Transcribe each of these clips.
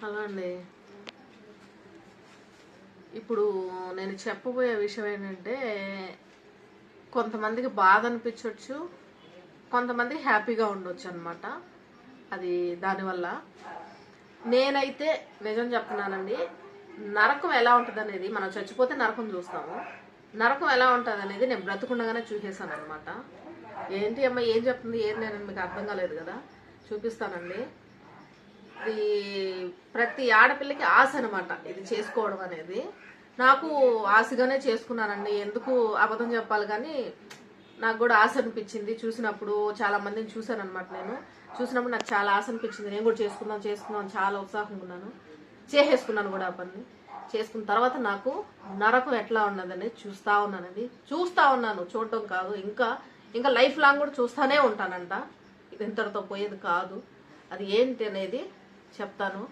Hello అండి. ఇప్పుడు నేను చెప్పబోయే విషయం ఏంటంటే కొంతమందికి బాధ అనిపించవచ్చు కొంతమంది హ్యాపీగా ఉండొచ్చు అనమాట అది దానివల్ల నేనైతే నిజం చెప్తున్నానండి నరకం ఎలా ఉంటుంది అనేది మనం చచ్చిపోతే నరకం చూస్తాము. నరకం ఎలా ఉంటుంది అనేది నేను బ్రతుకుండగానే చూసేసాను అనమాట ఏంటి అమ్మ ఏం చెప్తుంది ఏం నేను మీకు అర్థం కాలేదు కదా? చూపిస్తానండి. ఇది ప్రతి ఆడపిల్లకి ఆశ అనమాట ఇది చేసుకోవడం అనేది. నాకు ఆశగానే చేసుకున్నానండి ఎందుకు అబద్ధం చెప్పాలి కానీ నాకు కూడా ఆశ అనిపించింది చూసినప్పుడు చాలా మందిని చూశాను అనమాట నేను. చూసినప్పుడు నాకు చాలా ఆశ అనిపించింది నేను కూడా చేసుకుందాం చేసుకుందాం చాలా ఉత్సాహంగా ఉన్నాను. చేసేసుకున్నాను కూడా ఆ పని చేసుకున్న తర్వాత నాకు నరకం ఎట్లా ఉన్నదని చూస్తా ఉన్నానది చూస్తా ఉన్నాను చూడటం కాదు ఇంకా ఇంకా లైఫ్ లాంగ్ కూడా చూస్తానే ఉంటానంట. ఇది ఇంతటితో పోయేది కాదు. అది ఏంటి అనేది చెప్తాను.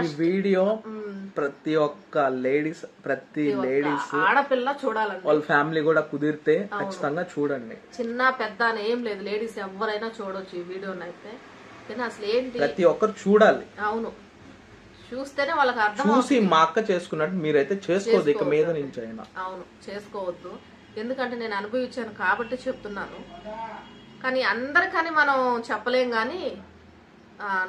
ఈ వీడియో ప్రతి ఒక్క లేడీస్ ప్రతి లేడీస్ ఆడపిల్ల చూడాలండి. వాళ్ళ ఫ్యామిలీ కూడా కుదిరితే ఖచ్చితంగా చూడండి. చిన్న పెద్ద అని ఏం లేదు. లేడీస్ ఎవరైనా చూడొచ్చు ఈ వీడియోని అయితే. కానీ అసలు ఏంటి? ప్రతి ఒక్కరు చూడాలి. అవును. చూస్తేనే వాళ్ళకి అర్థం చూసి మా అక్క చేసుకున్నట్టు మీరైతే చేసుకోదు ఇక మీద నుంచి అయినా. అవును చేసుకోవద్దు. ఎందుకంటే నేను అనుభవించాను కాబట్టి చెప్తున్నాను. కానీ అందరికని మనం చెప్పలేం కానీ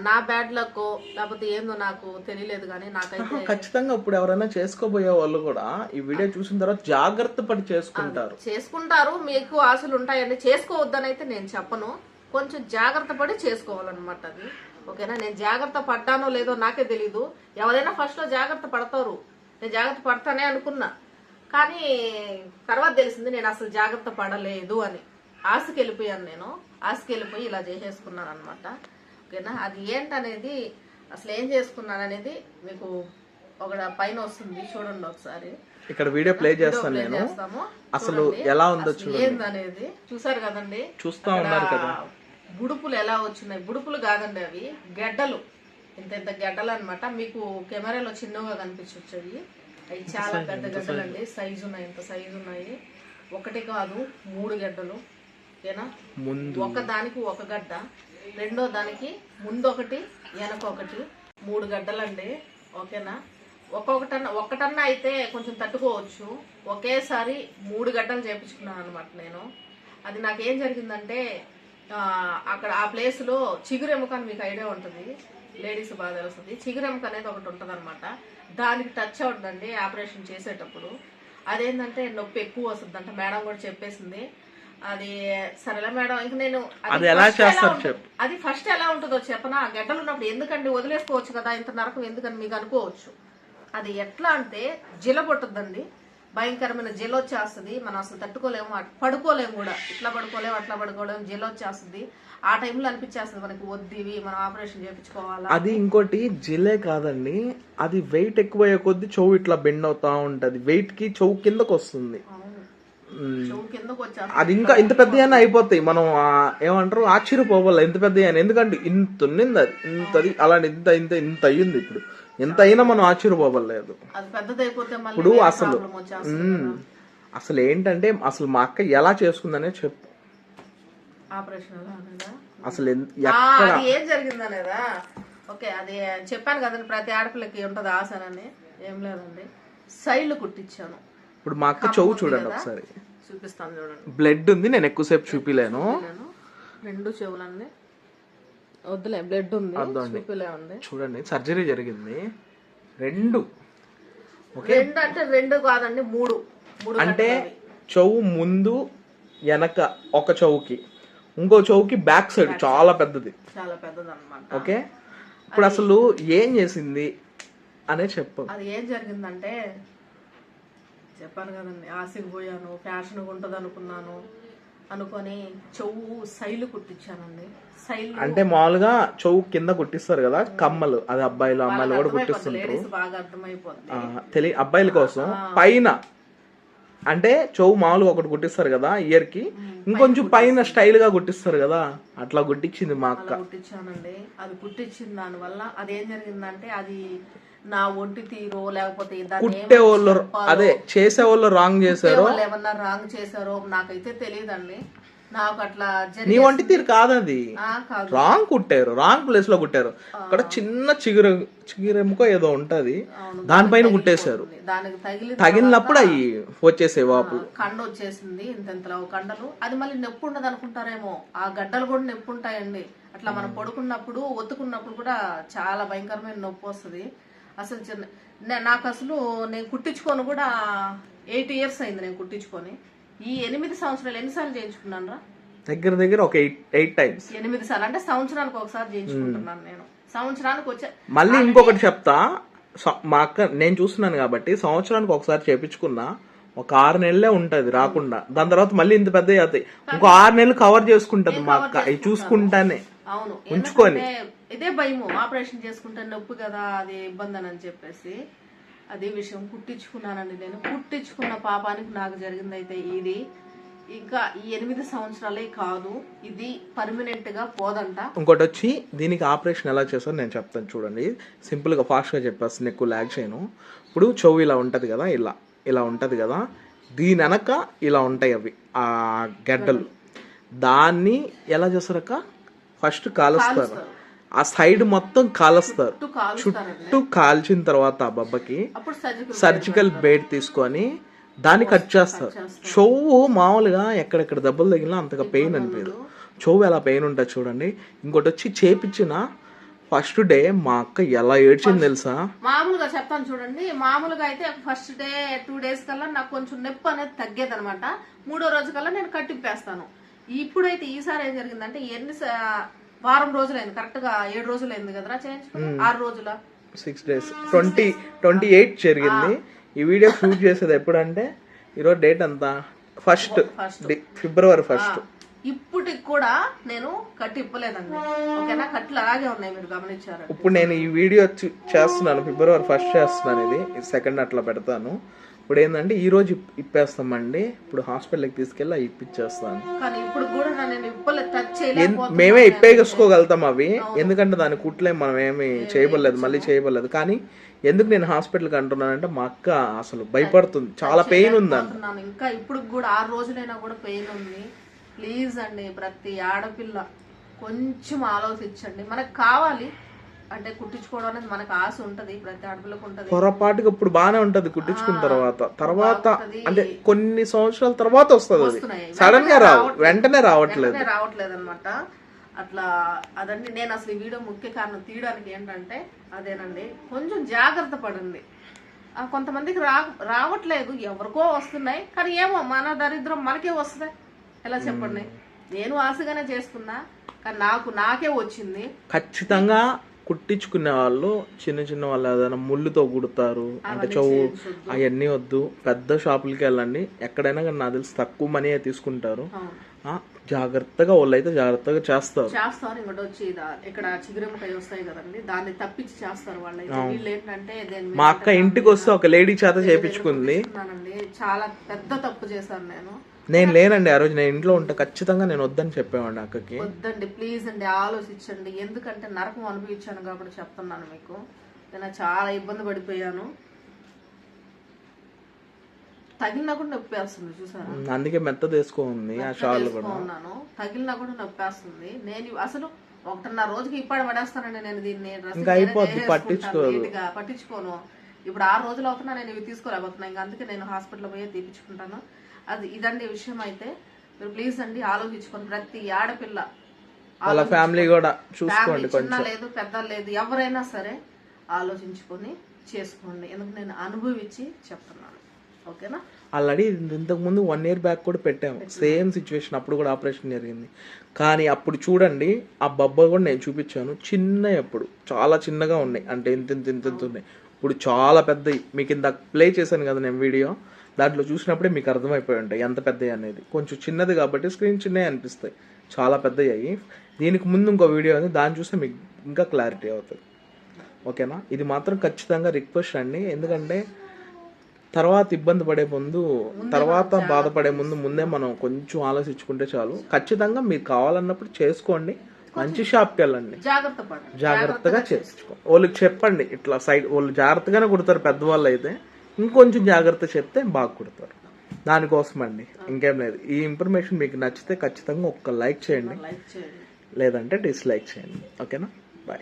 నా బ్యాడ్ లక్ లేకపోతే ఏందో నాకు తెలియలేదు కానీ నాకైతే ఖచ్చితంగా ఇప్పుడు ఎవరైనా చేసుకోబోయే వాళ్ళు కూడా ఈ వీడియో చూసిన తర్వాత జాగ్రత్త పడి చేసుకుంటారు. చేసుకుంటారు. మీకు ఆశలు ఉంటాయండి. చేసుకోవద్దని అయితే నేను చెప్పను. కొంచెం జాగ్రత్త పడి చేసుకోవాలన్నమాట అది. ఓకేనా? నేను జాగ్రత్త పడ్డానో లేదో నాకే తెలీదు. ఎవరైనా ఫస్ట్లో జాగ్రత్త పడతారు. నేను జాగ్రత్త పడతానే అనుకున్నా. కానీ తర్వాత తెలిసింది నేను అసలు జాగ్రత్త పడలేదు అని. ఆశకి వెళ్ళిపోయాను నేను. ఆశకి వెళ్ళిపోయి ఇలా చేసేసుకున్నాను అనమాట ఓకేనా? అది ఏంటనేది అసలు ఏం చేసుకున్నాను అనేది మీకు ఒక పైన వస్తుంది చూడండి ఒకసారి. ఇక్కడ వీడియో ప్లే చేస్తాను నేను. అసలు చూడండి. ఎలా ఉందో అసలు ఏందనేది? చూసారు కదండి? చూస్తా ఉన్నారు కదా. బుడుపులు ఎలా వచ్చినాయి? బుడుపులు కాదండి అవి గెడ్డలు. ఇంత ఇంత గెడ్డలు అనమాట మీకు కెమెరాలో చిన్నగా కనిపించవచ్చు అవి అవి చాలా పెద్ద గడ్డలు అండి. సైజు ఉన్నాయి ఇంత సైజు ఉన్నాయి. ఒకటి కాదు మూడు గడ్డలు. ఓకేనా? ముందు. ఒక దానికి ఒక గడ్డ. రెండో దానికి ముందు ఒకటి వెనక ఒకటి మూడు గడ్డలండి. ఓకేనా? ఒక్కొక్కటన్నా ఒక్కటన్నా అయితే కొంచెం తట్టుకోవచ్చు. ఒకేసారి మూడు గడ్డలు చేపించుకున్నాను అనమాట నేను. అది నాకేం జరిగిందంటే అక్కడ ఆ ప్లేస్లో చిగురెముక అని మీకు ఐడియా ఉంటుంది. లేడీస్ బాగా తెలుస్తుంది. చిగురెముక అనేది ఒకటి ఉంటుంది అనమాట దానికి టచ్ అవుతుందండి ఆపరేషన్ చేసేటప్పుడు. అదేంటంటే నొప్పి ఎక్కువ వస్తుంది మేడం కూడా చెప్పేసింది. అది సరేలే మేడం ఇంక నేను అది ఎలా చేస్తారు ఉంటుంది- అది ఫస్ట్ ఎలా ఉంటుందో చెప్పనా? గడ్డలు ఉన్నప్పుడు ఎందుకండి వదిలేసుకోవచ్చు కదా? ఇంత నరకం ఎందుకని మీకు అనుకోవచ్చు. అది ఎట్లా అంటే జిల పట్టుద్దండి. భయంకరమైన జిల వచ్చేస్తుంది. మనం అసలు తట్టుకోలేము పడుకోలేము కూడా. ఇట్లా పడుకోలేము అట్లా పడుకోలేము జిల వచ్చేస్తుంది. ఆ టైంలో అనిపించేస్తుంది మనకి వద్దివి మనం ఆపరేషన్ చేయించుకోవాలా? అది ఇంకోటి జిలే కాదండి. అది వెయిట్ ఎక్కువయ్యే కొద్దీ చెవు ఇట్లా బెండ్ అవుతా ఉంటది. వెయిట్కి చెవు కిందకు వస్తుంది అవును మ్, చెవు కిందకు వచ్చేస్తుంది అది ఇంకా ఇంత పెద్ద అయిపోతాయి. మనం ఏమంటారు? ఆశ్చర్యపోవాలి? ఎంత పెద్ద ఎందుకంటే ఇంత ఉన్నింది అది. ఇంతది అలాంటి ఇంత ఇంత ఇంత అయ్యింది ఇప్పుడు. ఎంత అయినా మనం ఆశ్చర్యపోవలేదు. ఇప్పుడు అసలు అసలు ఏంటంటే అసలు మా అక్క ఎలా చేసుకుందనే చెప్పు. అసలు ఏం జరిగిందనేదా? ఓకే అది చెప్పాను కదండి ప్రతి ఆడపిల్లకి ఉంటది ఆశనని. ఏం లేదండి. సైడ్లు కుట్టించాను. ఇప్పుడు మా అక్క చెవు చూడండి ఒకసారి. చూపిస్తాను చూడండి. బ్లడ్ ఉంది నేను ఎక్కువసేపు చూపిలేను. రెండు చెవులండి వద్దులే బ్లడ్ ఉంది ఉంది. చూడండి సర్జరీ జరిగింది. రెండు. రెండు అంటే రెండు కాదండి మూడు. అంటే. చెవు ముందు వెనక ఒక చెవుకి. ఇంకో చెవుకి బ్యాక్ సైడ్ చాలా పెద్దది. చాలా పెద్దది అనమాట ఓకే ఇప్పుడు అసలు ఏం చేసింది అనే చెప్పు. అది ఏం జరిగిందంటే చెప్పాను కదండి ఆశకి పోయాను ఫ్యాషన్ ఉంటుంది అనుకున్నాను అనుకొని చెవు సైలు కుట్టించానండి. సైలు అంటే మామూలుగా చెవు కింద కుట్టిస్తారు కదా కమ్మలు అది అబ్బాయిలు అమ్మాయిలు కూడా కుట్టిస్తుంటారు. బాగా అర్థమైపోద్ది. ఆ, తెలి అబ్బాయిల కోసం పైన అంటే చెవు మామూలుగా ఒకటి కుట్టిస్తారు కదా ఇయర్కి ఇంకొంచెం పైన స్టైల్గా కుట్టిస్తారు కదా అట్లా కుట్టించింది మా అక్క. కుట్టించానండి. అది కుట్టించిన దాని వల్ల అది ఏం జరిగిందంటే అది నా ఒంటి తీరో లేకపోతే కుట్టే వాళ్ళు అదే చేసే వాళ్ళు రాంగ్ చేశారు? ఏమన్నా రాంగ్ చేశారో నాకైతే తెలియదండి. నాకు అట్లా నీ వంటి తీరు కాదు. రాంగ్ కుట్టారు రాంగ్ ప్లేస్లో కుట్టారు. అక్కడ చిన్న చిగురు చిగురెముకో ఏదో ఉంటది. దానిపైన కుట్టేశారు. దానికి తగిలి తగిలినప్పుడు అవి వచ్చేసే వాపులు కండ వచ్చేసింది ఇంతెంతలో కండలు. అది మళ్ళీ నొప్పి ఉండదు అనుకుంటారేమో. ఆ గడ్డలు కూడా నొప్పి ఉంటాయండి. అట్లా మనం పడుకున్నప్పుడు ఒత్తుకున్నప్పుడు కూడా చాలా భయంకరమైన నొప్పి వస్తుంది. అసలు చిన్న నాకు అసలు నేను కుట్టించుకొని కూడా ఎయిట్ ఇయర్స్ అయింది నేను కుట్టించుకొని. ఈ ఎనిమిది సంవత్సరాలు ఎన్నిసార్లు చేయించుకున్నాను రా? దగ్గర దగ్గర ఒక ఎయిట్ టైమ్స్ ఎనిమిది సార్లు. అంటే సంవత్సరానికి ఒకసారి చేయించుకుంటున్నాను నేను. సంవత్సరానికి వచ్చే మళ్ళీ ఇంకొకటి చెప్తా. మా అక్క నేను చూస్తున్నాను కాబట్టి సంవత్సరానికి ఒకసారి చేపించుకున్నా ఒక ఆరు నెలలే ఉంటది రాకుండా. దాని తర్వాత మళ్ళీ ఇంత పెద్ద అవుతాయి ఇంకో ఆరు నెలలు కవర్ చేసుకుంటది మా అక్క. అవి చూసుకుంటానే. అవును. ఉంచుకొని. ఎందుకంటే ఇదే భయము. ఆపరేషన్ చేసుకుంటే నొప్పి కదా అది ఇబ్బంది అని చెప్పేసి అదే విషయం. కుట్టించుకున్నానండి నేను. కుట్టించుకున్న పాపానికి నాకు జరిగింది అయితే ఇది. ఇంకా ఈ ఎనిమిది సంవత్సరాలే కాదు ఇది పర్మనెంట్గా పోదంట. ఇంకోటి వచ్చి దీనికి ఆపరేషన్ ఎలా చేస్తారో నేను చెప్తాను చూడండి. సింపుల్గా ఫాస్ట్గా చెప్పేస్తాను. ఎక్కువ ల్యాగ్ చేయను. ఇప్పుడు చెవు ఇలా ఉంటది కదా ఇలా. ఇలా ఉంటది కదా. దీని వెనక ఇలా ఉంటాయి అవి ఆ గడ్డలు. దాన్ని ఎలా చేస్తారక్క? ఫస్ట్ కాలుస్తారు. ఆ సైడ్ మొత్తం కాలుస్తారు. చుట్టూ కాల్చిన తర్వాత ఆ బొబ్బకి సర్జికల్ బేడ్ తీసుకొని దాన్ని కట్ చేస్తారు. చెవు మామూలుగా ఎక్కడెక్కడ దెబ్బలు తగిలినా అంతగా పెయిన్ అనిపించదు. చెవు ఎలా పెయిన్ ఉంటుంది చూడండి. ఇంకోటి వచ్చి చేపించిన ఫస్ట్ డే మా అక్క ఎలా ఏడ్చింది తెలుసా? మామూలుగా చెప్తాను చూడండి. మామూలుగా అయితే ఫస్ట్ డే టూ డేస్ కల్లా నాకు కొంచెం నొప్పి అనేది తగ్గేది అనమాట మూడో రోజు కల్లా నేను కట్టిప్పేస్తాను ఇప్పుడైతే ఈసారి ఏం జరిగిందంటే ఎన్ని వారం రోజులైంది కరెక్ట్గా ఏడు రోజులు అయింది కదరా చేయించుకుని ఆరు రోజుల? Six days twenty twenty eight జరిగింది. ఈ వీడియో షూట్ చేసేది ఎప్పుడంటే ఈరోజు డేట్ అంతా? ఫస్ట్ ఫిబ్రవరి ఫస్ట్ ఇప్పటికి కూడా నేను కట్టి ఇప్పలేదండి. ఓకేనా? కట్లు అలాగే ఉన్నాయి మీరు గమనించారు ఇప్పుడు నేను ఈ వీడియో చేస్తున్నాను ఫిబ్రవరి ఫస్ట్ చేస్తున్నాను ఇది. సెకండ్ అట్లా పెడతాను. ఇప్పుడు ఏంటంటే ఈ రోజు ఇప్- ఇప్పేస్తామండి. ఇప్పుడు హాస్పిటల్కి తీసుకెళ్ళి అవి ఇప్పించేస్తాను కానీ ఇప్పుడు కూడా నేను ఇప్పలేదు టచ్ ఎన్- చేయలేకపోతున్నాను మేమే ఇప్పేసుకోగలుగుతాం అవి. ఎందుకంటే దాని కుట్లే మనం ఏమి చేయబడలేదు మళ్ళీ చేయబడలేదు. కానీ ఎందుకు నేను హాస్పిటల్కి అంటున్నానంటే మా అక్క అసలు భయపడుతుంది. చాలా పెయిన్ ఉందంట. పోతున్నాను ఇంకా ఇప్పుడు కూడా ఆరు రోజులైనా కూడా పెయిన్ ఉంది. ప్లీజ్ అండి ప్రతి ఆడపిల్ల కొంచెం ఆలోచించండి. మనకు కావాలి అంటే కుట్టించుకోవడం అనేది మనకు ఆశ ఉంటది ప్రతి ఆడపిల్లకు ఉంటది. పొరపాటుగా ఇప్పుడు బాగానే ఉంటది కుట్టించుకున్న తర్వాత. తర్వాత. అంటే కొన్ని సంవత్సరాల తర్వాత వస్తుంది అది. సడన్గా రావు. వెంటనే రావట్లేదు. రావట్లేదు అనమాట అట్లా అదండి. నేను అసలు ఈ వీడియో ముఖ్య కారణం తీయడానికి ఏంటంటే అదేనండి. కొంచెం జాగ్రత్త పడండి. కొంతమందికి రా రావట్లేదు. ఎవరికో వస్తున్నాయి. కానీ ఏమో మన దరిద్రం మనకే వస్తాయి ఎలా చెప్పండి? నేను ఆశగానే చేసుకున్నా. కానీ నాకు నాకే వచ్చింది. ఖచ్చితంగా కుట్టించుకునే వాళ్ళు చిన్న చిన్న వాళ్ళు ఏదైనా ముళ్ళుతో కుడతారు అంటే చెవు అవన్నీ వద్దు. పెద్ద షాపులకి వెళ్ళండి. ఎక్కడైనా కానీ నాకు తెలిసి తక్కువ మనీ తీసుకుంటారు. జాగ్రత్తగా వాళ్ళు అయితే జాగ్రత్తగా చేస్తారు. చేస్తారు ఇంకోటి వచ్చి ఇక్కడ చిగురెమ్మకాయ వస్తాయి కదండి దాన్ని తప్పించి చేస్తారు వీళ్ళు ఏంటంటే మా అక్క ఇంటికి వస్తే ఒక లేడీ చేత చేపించుకుంది. చాలా పెద్ద తప్పు చేశాను నేను. నేను లేనండి ఆ రోజు నేను ఇంట్లో ఉంటే ఖచ్చితంగా నేను వద్దని చెప్పేవాడిని అక్కకి. వద్దండి ప్లీజ్ అండి ఆలోచించండి. ఎందుకంటే నరకం అనుభవించాను కాబట్టి చెప్తున్నాను మీకు. నేను చాలా ఇబ్బంది పడిపోయాను. తగిలినా కూడా నొప్పి వేస్తుంది చూసారా అందుకే మెత్త తీసుకోంది ఆ షాల్ కూడా. ఉన్నాను. తగిలినా కూడా నొప్పి వేస్తుంది నేను అసలు ఒకటిన్నర రోజుకి ఇప్పటి పడేస్తానండి నేను దీన్ని. ఇంకా అయిపోద్ది, పట్టించుకోదు. పట్టించుకోను. ఇప్పుడు ఆరు రోజులు అవుతున్నా నేను ఇవి తీసుకోలేకపోతున్నా. ఇంకా అందుకే నేను హాస్పిటల్ పోయి తీపించుకుంటాను అది ఇదండి విషయం అయితే. మీరు ప్లీజ్ అండి ఆలోచించుకోండి. ప్రతి ఆడపిల్ల వాళ్ళ ఫ్యామిలీ కూడా చూసుకోండి చిన్న లేదు పెద్ద లేదు ఎవరైనా సరే ఆలోచించుకొని చేసుకోండి. ఎందుకు నేను అనుభవించి చెప్తున్నాను. ఓకేనా? ఆల్రెడీ ఇంతకు ముందు వన్ ఇయర్ బ్యాక్ కూడా పెట్టాము. సేమ్ సిచ్యువేషన్ అప్పుడు కూడా ఆపరేషన్ జరిగింది. కానీ అప్పుడు చూడండి ఆ బొబ్బ కూడా నేను చూపించాను. చిన్న అప్పుడు. చాలా చిన్నగా ఉన్నాయి. అంటే ఇంత ఇంత ఇంత ఇంత ఉన్నాయి. ఇప్పుడు చాలా పెద్దవి. మీకు ఇంత ప్లే చేశాను కదా నేను వీడియో. దాంట్లో చూసినప్పుడే మీకు అర్థమైపోయి ఉంటాయి ఎంత పెద్దవి అనేది. కొంచెం చిన్నది కాబట్టి స్క్రీన్ చిన్నవి అనిపిస్తాయి. చాలా పెద్దవి అయ్యి దీనికి ముందు ఇంకో వీడియో ఉంది దాన్ని చూస్తే మీకు ఇంకా క్లారిటీ అవుతుంది. ఓకేనా? ఇది మాత్రం ఖచ్చితంగా రిక్వెస్ట్ అండి. ఎందుకంటే తర్వాత ఇబ్బంది పడే ముందు తర్వాత బాధపడే ముందు ముందే మనం కొంచెం ఆలోచించుకుంటే చాలు. ఖచ్చితంగా మీకు కావాలన్నప్పుడు చేసుకోండి. మంచి షాప్కి వెళ్ళండి జాగ్రత్తగా చేసుకోండి. వాళ్ళకి చెప్పండి ఇట్లా సైడ్ వాళ్ళు జాగ్రత్తగానే కుడతారు పెద్దవాళ్ళు అయితే. ఇంకొంచెం జాగ్రత్త చెప్తే బాగా కుడతారు. దానికోసం అండి ఇంకేం లేదు. ఈ ఇన్ఫర్మేషన్ మీకు నచ్చితే ఖచ్చితంగా ఒక్క లైక్ చేయండి. లైక్ చేయండి. లేదంటే డిస్లైక్ చేయండి. ఓకేనా? బాయ్.